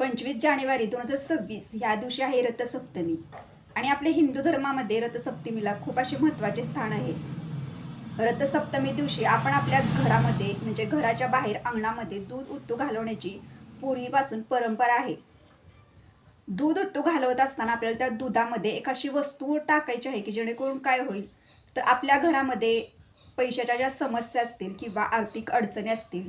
पंचवीस जानेवारी दोन हजार सव्वीस ह्या दिवशी आहे रथसप्तमी. आणि आपल्या हिंदू धर्मामध्ये रथसप्तमीला खूप असे महत्त्वाचे स्थान आहे. रथसप्तमी दिवशी आपण आपल्या घरामध्ये म्हणजे घराच्या बाहेर अंगणामध्ये दूध उत्तू घालवण्याची पूर्वीपासून परंपरा आहे. दूध उत्तू घालवत असताना आपल्याला त्या दुधामध्ये एक अशी वस्तू टाकायची आहे की जेणेकरून काय होईल? तर आपल्या घरामध्ये पैशाच्या ज्या समस्या असतील किंवा आर्थिक अडचणी असतील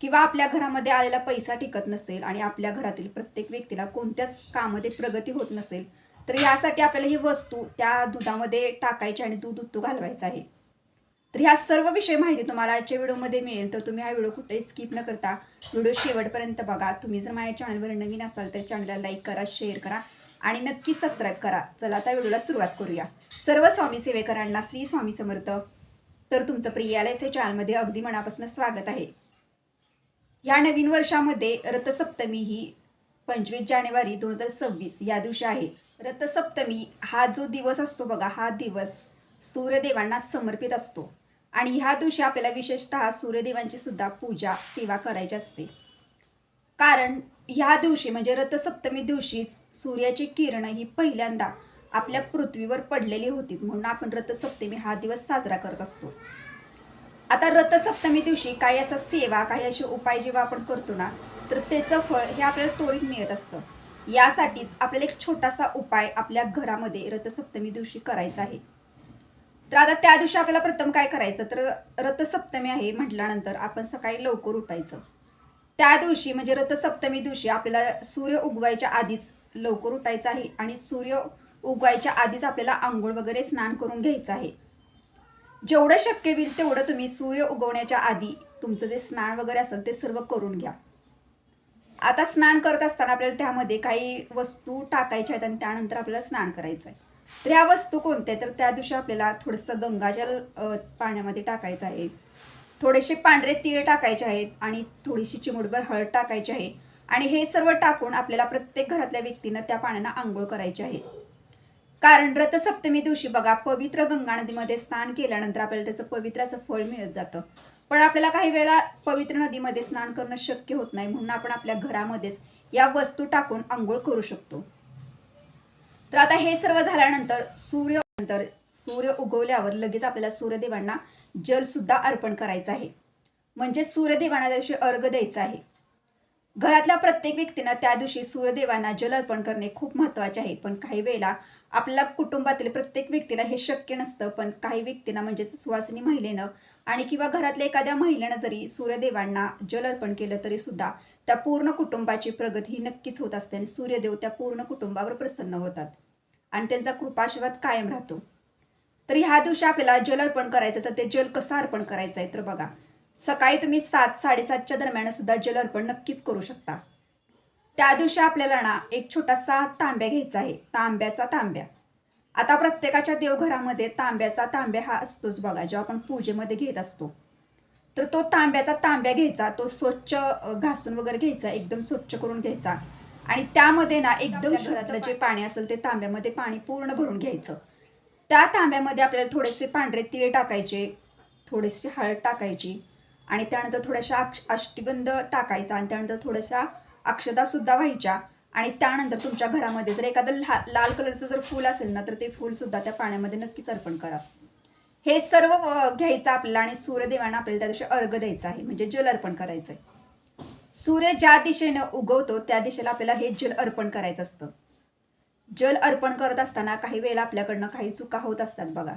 किंवा आपल्या घरामध्ये आलेला पैसा टिकत नसेल आणि आपल्या घरातील प्रत्येक व्यक्तीला कोणत्याच कामामध्ये प्रगती होत नसेल तर यासाठी आपल्याला ही वस्तू त्या दुधामध्ये टाकायची आणि दूध उत्तू घालवायचं आहे. तर ह्या सर्व विषय माहिती तुम्हाला आजच्या व्हिडिओमध्ये मिळेल तर तुम्ही हा व्हिडिओ कुठेही स्किप न करता व्हिडिओ शेवटपर्यंत बघा. तुम्ही जर माझ्या चॅनलवर नवीन असाल तर चॅनलला लाईक करा शेअर करा आणि नक्की सबस्क्राईब करा. चला त्या व्हिडिओला सुरुवात करूया. सर्व स्वामी सेवेकरांना श्री स्वामी समर्थ. तर तुमचं प्रियालयस एल चॅनलमध्ये अगदी मनापासून स्वागत आहे. या नवीन वर्षामध्ये रथसप्तमी ही पंचवीस जानेवारी दोन हजार सव्वीस या दिवशी आहे. रथसप्तमी हा जो दिवस असतो बघा हा दिवस सूर्यदेवांना समर्पित असतो. आणि ह्या दिवशी आपल्याला विशेषतः सूर्यदेवांची सुद्धा पूजा सेवा करायची असते. कारण ह्या दिवशी म्हणजे रथसप्तमी दिवशीच सूर्याची किरण ही पहिल्यांदा आपल्या पृथ्वीवर पडलेली होती म्हणून आपण रथसप्तमी हा दिवस साजरा करत असतो. आता रथसप्तमी दिवशी काही असा सेवा काही असे उपाय जेव्हा आपण करतो ना तर त्याचं फळ हे आपल्याला त्वरित मिळत असतं. यासाठीच आपल्याला एक छोटासा उपाय आपल्या घरामध्ये रथसप्तमी दिवशी करायचा आहे. तर आता त्या दिवशी आपल्याला प्रथम काय करायचं? तर रथसप्तमी आहे म्हटल्यानंतर आपण सकाळी लवकर उठायचं. त्या दिवशी म्हणजे रथसप्तमी दिवशी आपल्याला सूर्य उगवायच्या आधीच लवकर उठायचं आहे आणि सूर्य उगवायच्या आधीच आपल्याला आंघोळ वगैरे स्नान करून घ्यायचं आहे. जेवढं शक्य होईल तेवढं तुम्ही सूर्य उगवण्याच्या आधी तुमचं जे स्नान वगैरे असेल ते सर्व करून घ्या. आता स्नान करत असताना आपल्याला त्यामध्ये काही वस्तू टाकायच्या आहेत आणि त्यानंतर आपल्याला स्नान करायचं आहे तर ह्या वस्तू कोणत्या तर त्या दिवशी आपल्याला थोडंसं गंगाजल पाण्यामध्ये टाकायचं आहे. थोडेसे पांढरे तीळ टाकायचे आहेत आणि थोडीशी चिमुडभर हळद टाकायची आहे. आणि हे सर्व टाकून आपल्याला प्रत्येक घरातल्या व्यक्तीनं त्या पाण्यानं आंघोळ करायची आहे. कारण रथसप्तमी दिवशी बघा पवित्र गंगा नदीमध्ये स्नान केल्यानंतर आपल्याला त्याचं पवित्र असं फळ मिळत जातं. पण आपल्याला काही वेळा पवित्र नदीमध्ये स्नान करणं शक्य होत नाही म्हणून आपण आपल्या घरामध्येच या वस्तू टाकून आंघोळ करू शकतो. तर आता हे सर्व झाल्यानंतर सूर्य नंतर सूर्य उगवल्यावर लगेच आपल्याला सूर्यदेवांना जल सुद्धा अर्पण करायचं आहे. म्हणजे सूर्यदेवांना त्या दिवशी अर्घ द्यायचा आहे. घरातल्या प्रत्येक व्यक्तीनं त्या दिवशी सूर्यदेवांना जल अर्पण करणे खूप महत्त्वाचे आहे. पण काही वेळेला आपल्या कुटुंबातील प्रत्येक व्यक्तीला हे शक्य नसतं पण काही व्यक्तींना म्हणजेच सुवासिनी महिलेनं आणि किंवा घरातल्या एखाद्या महिलेनं जरी सूर्यदेवांना जल अर्पण केलं तरी सुद्धा त्या पूर्ण कुटुंबाची प्रगती ही नक्कीच होत असते आणि सूर्यदेव त्या पूर्ण कुटुंबावर प्रसन्न होतात आणि त्यांचा कृपाशीर्वाद कायम राहतो. तर ह्या दिवशी आपल्याला जल अर्पण करायचं तर ते जल कसं अर्पण करायचं आहे? तर बघा सकाळी तुम्ही सात साडेसातच्या दरम्यान सुद्धा जल अर्पण नक्कीच करू शकता. त्या दिवशी आपल्याला ना एक छोटासा तांब्या घ्यायचा आहे. तांब्याचा तांब्या. आता प्रत्येकाच्या देवघरामध्ये तांब्याचा तांब्या हा असतोच बघा जो आपण पूजेमध्ये घेत असतो. तर तो तांब्याचा तांब्या घ्यायचा तो स्वच्छ घासून वगैरे घ्यायचा एकदम स्वच्छ करून घ्यायचा. आणि त्यामध्ये ना एकदम घरातलं जे पाणी असेल ते तांब्यामध्ये पाणी पूर्ण भरून घ्यायचं. त्या तांब्यामध्ये आपल्याला थोडेसे पांढरे तीळ टाकायचे थोडीशी हळद टाकायची आणि त्यानंतर थोड्याशा अष्टगंध टाकायचा आणि त्यानंतर थोड्याशा अक्षतासुद्धा व्हायच्या आणि त्यानंतर तुमच्या घरामध्ये जर एखादं ला लाल कलरचं जर फूल असेल ना तर ते फूलसुद्धा त्या पाण्यामध्ये नक्कीच अर्पण करा. हे सर्व घ्यायचं आपल्याला आणि सूर्यदेवांना आपल्याला त्या दिवशी अर्घ द्यायचं आहे म्हणजे जल अर्पण करायचं आहे सूर्य ज्या दिशेनं उगवतो त्या दिशेला आपल्याला हे जल अर्पण करायचं असतं. जल अर्पण करत असताना काही वेळेला आपल्याकडनं काही चुका होत असतात बघा.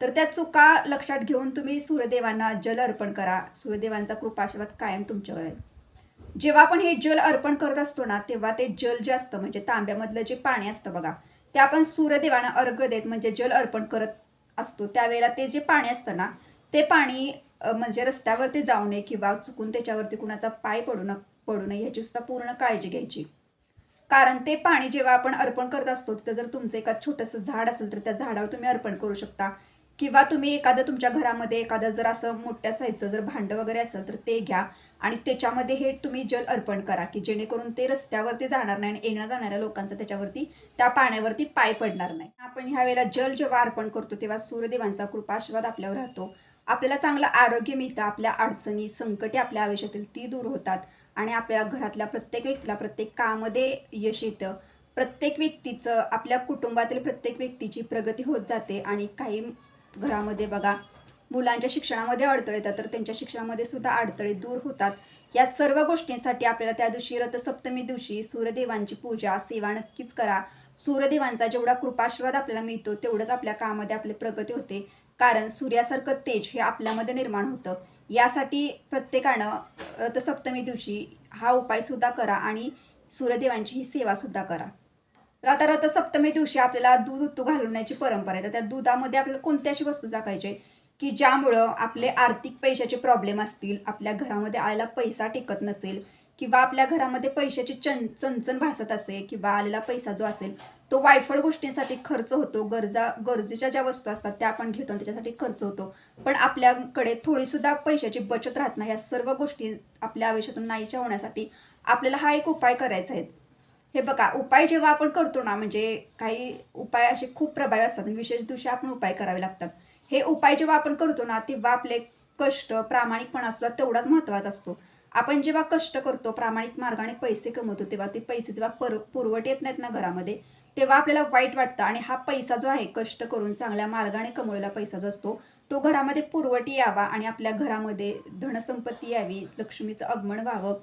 तर त्या चुका लक्षात घेऊन तुम्ही सूर्यदेवांना जल अर्पण करा. सूर्यदेवांचा कृपाशीर्वाद कायम तुमच्यावर आहे. जेव्हा आपण हे जल अर्पण करत असतो ना तेव्हा ते जल जे असतं म्हणजे तांब्यामधलं जे पाणी असतं बघा ते आपण सूर्यदेवानं अर्घ देत म्हणजे जल अर्पण करत असतो. त्यावेळेला ते जे पाणी असतं ना ते पाणी म्हणजे रस्त्यावरती जाऊ नये किंवा चुकून त्याच्यावरती कुणाचा पाय पडू न पडू नये याची सुद्धा पूर्ण काळजी घ्यायची. कारण ते पाणी जेव्हा आपण अर्पण करत असतो तिथं जर तुमचं एका छोटंसं झाड असेल तर त्या झाडावर तुम्ही अर्पण करू शकता. किंवा तुम्ही एखादं तुमच्या घरामध्ये एखादं जर असं मोठ्या साईजचं जर भांडं वगैरे असेल तर ते घ्या. आणि त्याच्यामध्ये हे तुम्ही जल अर्पण करा की जेणेकरून ते रस्त्यावरती जाणार नाही आणि येण्या जाणाऱ्या लोकांचं त्याच्यावरती त्या पाण्यावरती पाय पडणार नाही. आपण ह्या वेळेला जल जेव्हा अर्पण करतो तेव्हा सूर्यदेवांचा कृपाशीर्वाद आपल्यावर राहतो. आपल्याला चांगलं आरोग्य मिळतं आपल्या अडचणी संकटे आपल्या आयुष्यातील ती दूर होतात. आणि आपल्या घरातल्या प्रत्येक व्यक्तीला प्रत्येक कामामध्ये यश येतं. प्रत्येक व्यक्तीचं आपल्या कुटुंबातील प्रत्येक व्यक्तीची प्रगती होत जाते आणि काही घरामध्ये बघा मुलांच्या शिक्षणामध्ये अडथळे येतात तर त्यांच्या शिक्षणामध्ये सुद्धा अडथळे दूर होतात. या सर्व गोष्टींसाठी आपल्याला त्या दिवशी रथसप्तमी दिवशी सूर्यदेवांची पूजा सेवा नक्कीच करा. सूर्यदेवांचा जेवढा कृपाशीर्वाद आपल्याला मिळतो तेवढंच आपल्या कामामध्ये आपली प्रगती होते. कारण सूर्यासारखं तेज हे आपल्यामध्ये निर्माण होतं. यासाठी प्रत्येकानं रथसप्तमी दिवशी हा उपायसुद्धा करा आणि सूर्यदेवांची ही सेवासुद्धा करा. तर आता रथसप्तमी दिवशी आपल्याला दूध उत्तू घालवण्याची परंपरा आहे. तर त्या दुधामध्ये आपल्याला कोणत्या अशी वस्तू टाकायची की ज्यामुळं आपले आर्थिक पैशाचे प्रॉब्लेम असतील आपल्या घरामध्ये आलेला पैसा टिकत नसेल किंवा आपल्या घरामध्ये पैशाची चन चणचण भासत असेल किंवा आलेला पैसा जो असेल तो वायफळ गोष्टींसाठी खर्च होतो. गरजा गरजेच्या ज्या वस्तू असतात त्या आपण घेतो आणि त्याच्यासाठी खर्च होतो. पण आपल्याकडे थोडीसुद्धा पैशाची बचत राहत नाही. या सर्व गोष्टी आपल्या आयुष्यातून नाहीच्या होण्यासाठी आपल्याला हा एक उपाय करायचा आहे. हे बघा उपाय जेव्हा आपण करतो ना म्हणजे काही उपाय असे खूप प्रभावी असतात आणि विशेष दिवशी आपण उपाय करावे लागतात. हे उपाय जेव्हा आपण करतो ना तेव्हा आपले कष्ट प्रामाणिकपणा सुद्धा तेवढाच महत्त्वाचा असतो. आपण जेव्हा कष्ट करतो प्रामाणिक मार्गाने पैसे कमवतो तेव्हा ते पैसे जेव्हा पर पुरवट येत नाहीत ना घरामध्ये तेव्हा आपल्याला वाईट वाटतं आणि हा पैसा जो आहे कष्ट करून चांगल्या मार्गाने कमवलेला पैसा जो असतो तो घरामध्ये पुरवठी यावा आणि आपल्या घरामध्ये धनसंपत्ती यावी लक्ष्मीचं आगमन व्हावं.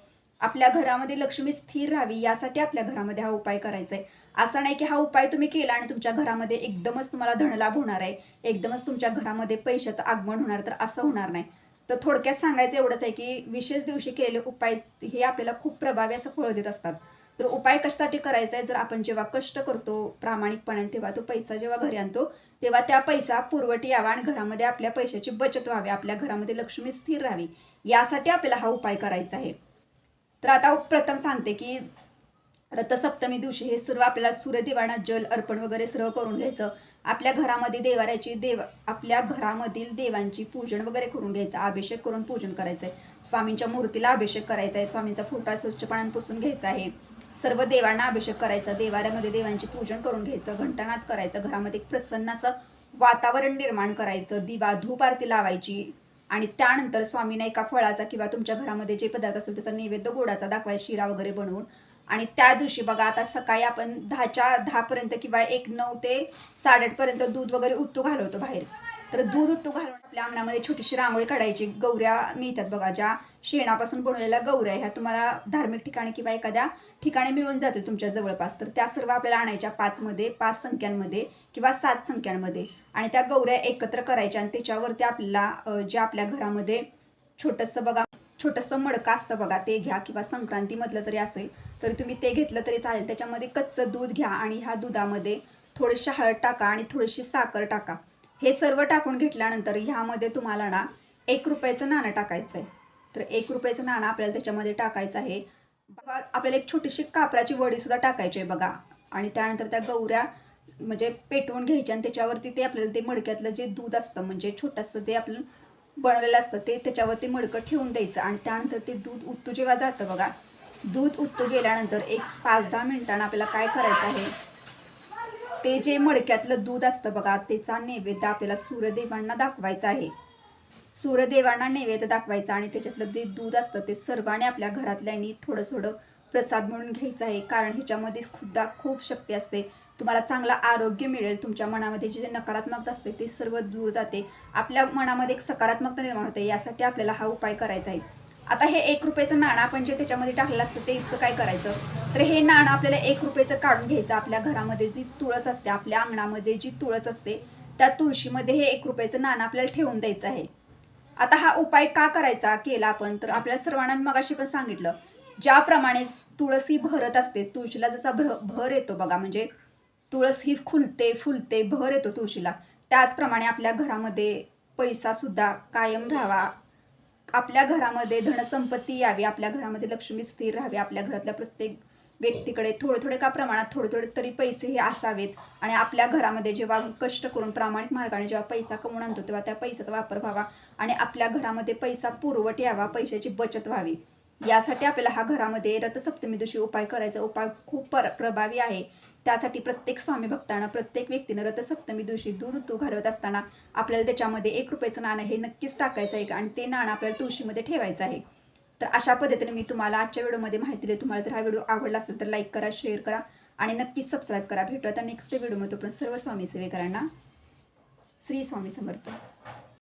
आपल्या घरामध्ये लक्ष्मी स्थिर राहावी यासाठी आपल्या घरामध्ये हा उपाय करायचा आहे असं नाही की हा उपाय तुम्ही केला आणि तुमच्या घरामध्ये एकदमच तुम्हाला धनलाभ होणार आहे एकदमच तुमच्या घरामध्ये पैशाचं आगमन होणार तर असं होणार नाही. तर थोडक्यात सांगायचं एवढंच आहे की विशेष दिवशी केलेले उपाय हे आपल्याला खूप प्रभावी असं फळ देत असतात. तर उपाय कशासाठी करायचा आहे जर आपण जेव्हा कष्ट करतो प्रामाणिकपणे तेव्हा तो पैसा जेव्हा घरी आणतो तेव्हा त्या पैसा पुरवठी यावा आणि घरामध्ये आपल्या पैशाची बचत व्हावी आपल्या घरामध्ये लक्ष्मी स्थिर राहावी. यासाठी आपल्याला हा उपाय करायचा आहे. तर आता प्रथम सांगते की रथसप्तमी दिवशी हे सर्व आपल्याला सूर्यदेवांना जल अर्पण वगैरे सर्व करून घ्यायचं. आपल्या घरामध्ये देवाऱ्याची देव आपल्या घरामधील देवांची पूजन वगैरे करून घ्यायचं. अभिषेक करून पूजन करायचं आहे स्वामींच्या मूर्तीला अभिषेक करायचा आहे स्वामींचा फोटा स्वच्छ पुसून घ्यायचा आहे. सर्व देवांना अभिषेक करायचा. देवाऱ्यामध्ये देवांची पूजन करून घ्यायचं. घंटानाद करायचं. घरामध्ये एक प्रसन्न असं वातावरण निर्माण करायचं. दिवा धूप आरती लावायची. आणि त्यानंतर स्वामींना एका फळाचा किंवा तुमच्या घरामध्ये जे पदार्थ असेल त्याचा नैवेद्य गोडाचा दाखवायचा शिरा वगैरे बनवून. आणि त्या दिवशी बघा आता सकाळी आपण दहाच्या दहापर्यंत किंवा एक नऊ ते साडेआठपर्यंत दूध वगैरे उत्तू घालवतो बाहेर. तर दूध उत्तू घालून आपल्या अंगणामध्ये छोटीशी रांगोळी काढायची. गौऱ्या मिळतात बघा ज्या शेणापासून बनवलेल्या गौऱ्या ह्या तुम्हाला धार्मिक ठिकाणी किंवा एखाद्या ठिकाणी मिळून जातील तुमच्या जवळपास. तर त्या सर्व आपल्याला आणायच्या पाचमध्ये पाच संख्यांमध्ये किंवा सात संख्यांमध्ये. आणि त्या गौऱ्या एकत्र करायच्या आणि त्याच्यावरती आपल्याला जे आपल्या घरामध्ये छोटंसं बघा छोटंसं मडकं असतं बघा ते घ्या किंवा संक्रांतीमधलं जरी असेल तरी तुम्ही ते घेतलं तरी चालेल. त्याच्यामध्ये कच्चं दूध घ्या आणि ह्या दुधामध्ये थोडीशी हळद टाका आणि थोडीशी साखर टाका. हे सर्व टाकून घेतल्यानंतर ह्यामध्ये तुम्हाला ना एक रुपयाचं नाणं टाकायचं आहे तर एक रुपयाचं नाणं आपल्याला त्याच्यामध्ये टाकायचं आहे. बघा आपल्याला एक छोटीशी कापराची वडीसुद्धा टाकायची आहे बघा. आणि त्यानंतर त्या गौऱ्या म्हणजे पेटवून घ्यायच्या आणि त्याच्यावरती ते आपल्याला ते मडक्यातलं जे दूध असतं म्हणजे छोटंसं ते आपलं बनवलेलं असतं ते त्याच्यावरती मडकं ठेवून द्यायचं. आणि त्यानंतर ते दूध उत्तू जेव्हा जातं बघा दूध उत्तू गेल्यानंतर एक पाच दहा मिनिटांना आपल्याला काय करायचं आहे ते जे मडक्यातलं दूध असतं बघा त्याचा नैवेद्य आपल्याला सूर्यदेवांना दाखवायचा आहे. सूर्यदेवांना नैवेद्य दाखवायचा आणि त्याच्यातलं जे दूध असतं ते सर्वांनी आपल्या घरातल्यांनी थोडं थोडं प्रसाद म्हणून घ्यायचं आहे. कारण ह्याच्यामध्ये खुद्दा खूप शक्ती असते. तुम्हाला चांगलं आरोग्य मिळेल. तुमच्या मनामध्ये जे नकारात्मकता असते ते सर्व दूर जाते. आपल्या मनामध्ये एक सकारात्मकता निर्माण होते. यासाठी आपल्याला हा उपाय करायचा आहे. आता हे एक रुपयाचं नाणं आपण जे त्याच्यामध्ये टाकलं असतं ते इतकं काय करायचं? तर हे नाणं आपल्याला एक रुपयाचं काढून घ्यायचं आपल्या घरामध्ये जी तुळस असते आपल्या अंगणामध्ये जी तुळस असते त्या तुळशीमध्ये हे एक रुपयाचं नाणं आपल्याला ठेवून द्यायचं आहे. आता हा उपाय का करायचा केला आपण? तर आपल्याला सर्वांना मगाशी पण सांगितलं ज्याप्रमाणे तुळस ही भरत असते तुळशीला जसा भर भर येतो बघा म्हणजे तुळस ही खुलते फुलते भर येतो तुळशीला त्याचप्रमाणे आपल्या घरामध्ये पैसासुद्धा कायम राहावा आपल्या घरामध्ये धनसंपत्ती यावी आपल्या घरामध्ये लक्ष्मी स्थिर राहावी आपल्या घरातल्या प्रत्येक व्यक्तीकडे थोडे थोडे का प्रमाणात थोडे थोडे तरी पैसे हे असावेत. आणि आपल्या घरामध्ये जेव्हा कष्ट करून प्रामाणिक मार्गाने जेव्हा पैसा कमवून आणतो तेव्हा त्या पैशाचा वापर व्हावा. आणि आपल्या घरामध्ये पैसा पुरवठ यावा पैशाची बचत व्हावी. यासाठी आपल्याला हा घरामध्ये रथसप्तमी दिवशी उपाय करायचा. उपाय खूप पर प्रभावी आहे. त्यासाठी प्रत्येक स्वामी भक्तानं प्रत्येक व्यक्तीनं रथसप्तमी दिवशी दूध तू घालवत असताना आपल्याला त्याच्यामध्ये एक रुपयाचं नाणं हे नक्कीच टाकायचं आहे. आणि ते नाणं आपल्याला तुळशीमध्ये ठेवायचं आहे. तर अशा पद्धतीने मी तुम्हाला आजच्या व्हिडिओमध्ये माहिती दिली. तुम्हाला जर हा व्हिडिओ आवडला असेल तर लाईक करा शेअर करा आणि नक्कीच सबस्क्राईब करा. भेटू आता नेक्स्ट व्हिडिओमध्ये पण सर्व स्वामी सेवेकरांना श्री स्वामी समर्थ.